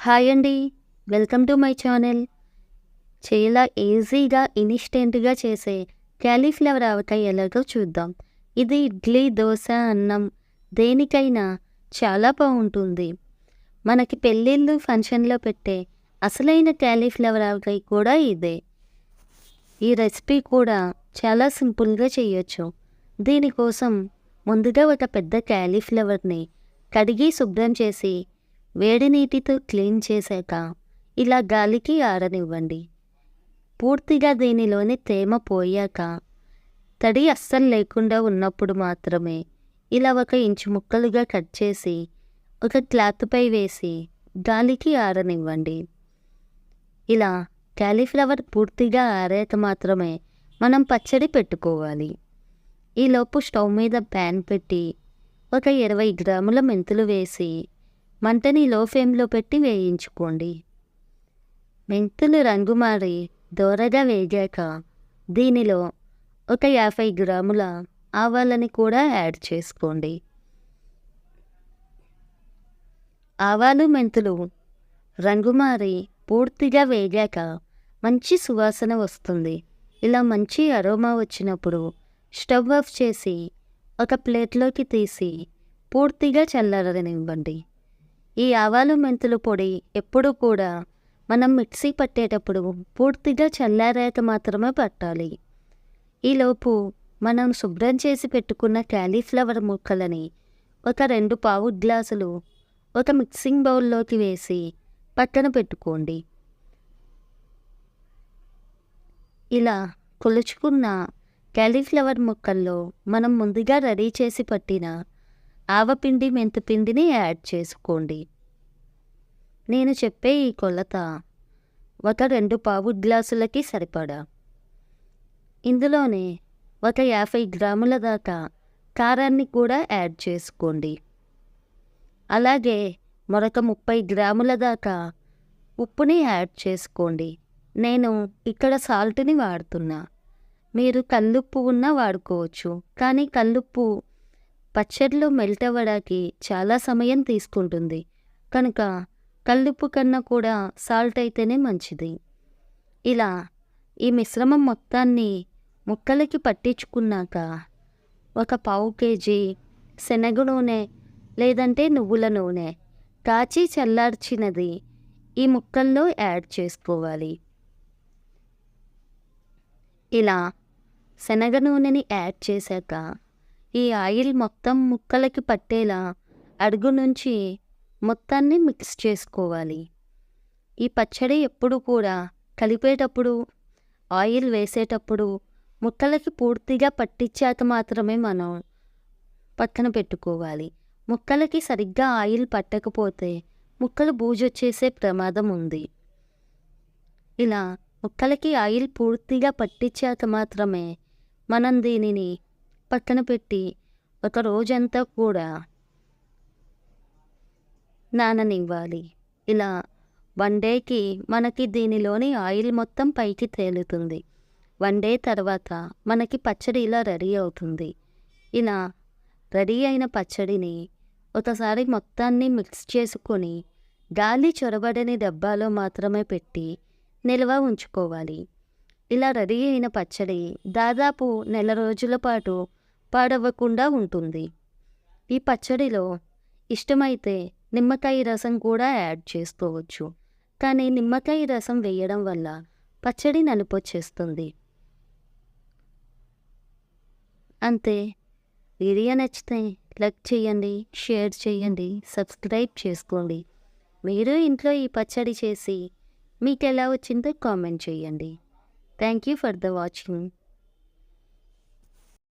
Hi అండి. Welcome to my channel. చాలా ఈజీగా ఇన్స్టెంట్గా చేసే క్యాలీఫ్లవర్ ఆవకాయ ఎలాగో చూద్దాం. ఇది ఇడ్లీ దోశ అన్నం. దేనికైనా చాలా బాగుంటుంది. మనకి పెళ్ళిళ్ళు ఫంక్షన్లో పెట్టే అసలైన క్యాలీఫ్లవర్ ఆవకాయ కూడా ఇదే. ఈ రెసిపీ కూడా చాలా సింపుల్గా చేయొచ్చు. దీనికోసం ముందుగా ఒక పెద్ద క్యాలీఫ్లవర్ని కడిగి శుభ్రం చేసి వేడి నీటితో క్లీన్ చేశాక ఇలా గాలికి ఆరనివ్వండి. పూర్తిగా దీనిలోని తేమ పోయాక తడి అస్సలు లేకుండా ఉన్నప్పుడు మాత్రమే ఇలా ఒక ఇంచు ముక్కలుగా కట్ చేసి ఒక క్లాత్పై వేసి గాలికి ఆరనివ్వండి. ఇలా క్యాలీఫ్లవర్ పూర్తిగా ఆరాక మాత్రమే మనం పచ్చడి పెట్టుకోవాలి. ఈలోపు స్టవ్ మీద ప్యాన్ పెట్టి ఒక ఇరవై గ్రాముల మెంతులు వేసి మంటని లో ఫ్లేమ్లో పెట్టి వేయించుకోండి. మెంతులు రంగు మారి దోరగా వేగాక దీనిలో ఒక యాభై గ్రాముల ఆవాలని కూడా యాడ్ చేసుకోండి. ఆవాలు మెంతులు రంగు మారి పూర్తిగా వేగాక మంచి సువాసన వస్తుంది. ఇలా మంచి అరోమా వచ్చినప్పుడు స్టవ్ ఆఫ్ చేసి ఒక ప్లేట్లోకి తీసి పూర్తిగా చల్లారనివ్వండి. ఈ ఆవాలు మెంతుల పొడి ఎప్పుడు కూడా మనం మిక్సీ పట్టేటప్పుడు పూర్తిగా చల్లారేత మాత్రమే పట్టాలి. ఈలోపు మనం శుభ్రం చేసి పెట్టుకున్న క్యాలీఫ్లవర్ ముక్కలని ఒక రెండు పావు గ్లాసులు ఒక మిక్సింగ్ బౌల్లోకి వేసి పక్కన పెట్టుకోండి. ఇలా కొలుచుకున్న క్యాలీఫ్లవర్ ముక్కల్లో మనం ముందుగా రెడీ చేసి పట్టిన ఆవపిండి మెంతిపిండిని యాడ్ చేసుకోండి. నేను చెప్పే ఈ కొలత ఒక రెండు పావు గ్లాసులకి సరిపడా. ఇందులోనే ఒక యాభై గ్రాముల దాకా కారాన్ని కూడా యాడ్ చేసుకోండి. అలాగే మరొక ముప్పై గ్రాముల దాకా ఉప్పుని యాడ్ చేసుకోండి. నేను ఇక్కడ సాల్ట్ని వాడుతున్నా. మీరు కల్లుప్పు ఉన్నా వాడుకోవచ్చు కానీ కల్లుప్పు పచ్చడిలో మెల్ట్ అవ్వడానికి చాలా సమయం తీసుకుంటుంది. కనుక కల్లుప్పు కన్నా కూడా సాల్ట్ అయితేనే మంచిది. ఇలా ఈ మిశ్రమం మొత్తాన్ని ముక్కలకి పట్టించుకున్నాక ఒక పావు కేజీ శనగ నూనె లేదంటే నువ్వుల నూనె కాచి చల్లార్చినది ఈ ముక్కల్లో యాడ్ చేసుకోవాలి. ఇలా శనగ నూనెని యాడ్ చేశాక ఈ ఆయిల్ మొత్తం ముక్కలకి పట్టేలా అడుగు నుంచి మొత్తాన్ని మిక్స్ చేసుకోవాలి. ఈ పచ్చడి ఎప్పుడు కూడా కలిపేటప్పుడు ఆయిల్ వేసేటప్పుడు ముక్కలకి పూర్తిగా పట్టించాక మాత్రమే మనం పక్కన పెట్టుకోవాలి. ముక్కలకి సరిగ్గా ఆయిల్ పట్టకపోతే ముక్కలు బూజొచ్చేసే ప్రమాదం ఉంది. ఇలా ముక్కలకి ఆయిల్ పూర్తిగా పట్టించాక మాత్రమే మనం దీనిని పక్కన పెట్టి ఒక రోజంతా కూడా నాననివ్వాలి. ఇలా వన్ డేకి మనకి దీనిలోని ఆయిల్ మొత్తం పైకి తేలుతుంది. వన్ డే తర్వాత మనకి పచ్చడి ఇలా రెడీ అవుతుంది. ఇలా రెడీ అయిన పచ్చడిని ఒకసారి మొత్తాన్ని మిక్స్ చేసుకొని గాలి చొరబడని డబ్బాలో మాత్రమే పెట్టి నిల్వ ఉంచుకోవాలి. ఇలా రెడీ అయిన పచ్చడి దాదాపు నెల రోజుల పాటు పాడవ్వకుండా ఉంటుంది. ఈ పచ్చడిలో ఇష్టమైతే నిమ్మకాయ రసం కూడా యాడ్ చేసుకోవచ్చు. కానీ నిమ్మకాయ రసం వేయడం వల్ల పచ్చడి నలుపొచ్చేస్తుంది అంతే. వీడియో నచ్చితే లైక్ చేయండి షేర్ చేయండి సబ్స్క్రైబ్ చేసుకోండి. మీరు ఇంట్లో ఈ పచ్చడి చేసి మీకు ఎలా వచ్చిందో కామెంట్ చేయండి. Thank you for the watching.